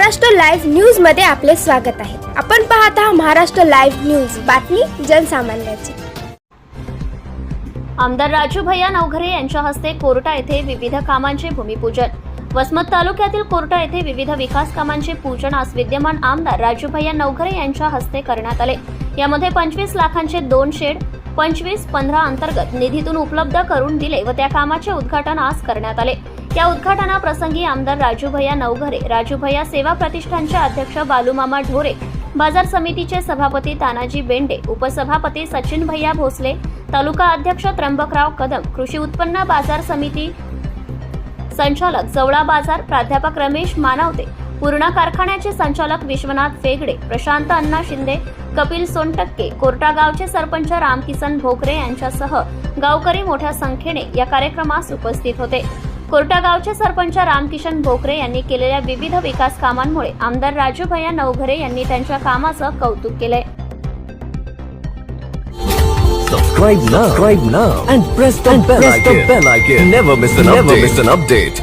Maharashtra live न्यूजमध्ये आपले स्वागत आहे. आपण पाहत आहात महाराष्ट्र लाईव्ह न्यूज. बातमी जनसामान्याची. आमदार राजू भैया नवघरे यांच्या हस्ते कोर्टा येथे विविध कामांचे भूमिपूजन. वसमत तालुक्यातील कोर्टा येथे विविध विकास कामांचे पूजन आज विद्यमान आमदार राजू भैया नवघरे यांच्या हस्ते करण्यात आले. यामध्ये पंचवीस लाखांचे दोन शेड पंचवीस पंधरा अंतर्गत निधीतून उपलब्ध करून दिले व त्या कामाचे उद्घाटन आज करण्यात आले. या उद्घाटनाप्रसंगी आमदार राजू भैया नवघरे राजू भैया सेवा प्रतिष्ठानचे अध्यक्ष बालूमामा ढोरे बाजार समितीचे सभापती तानाजी बेंडे उपसभापती सचिन भैया भोसले तालुका अध्यक्ष त्र्यंबकराव कदम कृषी उत्पन्न बाजार समिती संचालक जवळा बाजार प्राध्यापक रमेश मानवते पूर्णा कारखान्याचे संचालक विश्वनाथ फेगडे प्रशांत अण्णा शिंदे कपिल सोनटक्के कोर्टागावचे सरपंच रामकिसन भोकरे यांच्यासह गावकरी मोठ्या संख्येने या कार्यक्रमास उपस्थित होते. कोर्टा गावचे सरपंच रामकिशन भोकरे यांनी केलेल्या विविध विकास कामांमुळे आमदार राजू भैया नवघरे यांनी त्यांच्या कामाचं कौतुक केलंय Subscribe now. Subscribe now and press the bell icon. Never miss an update. Never miss an update.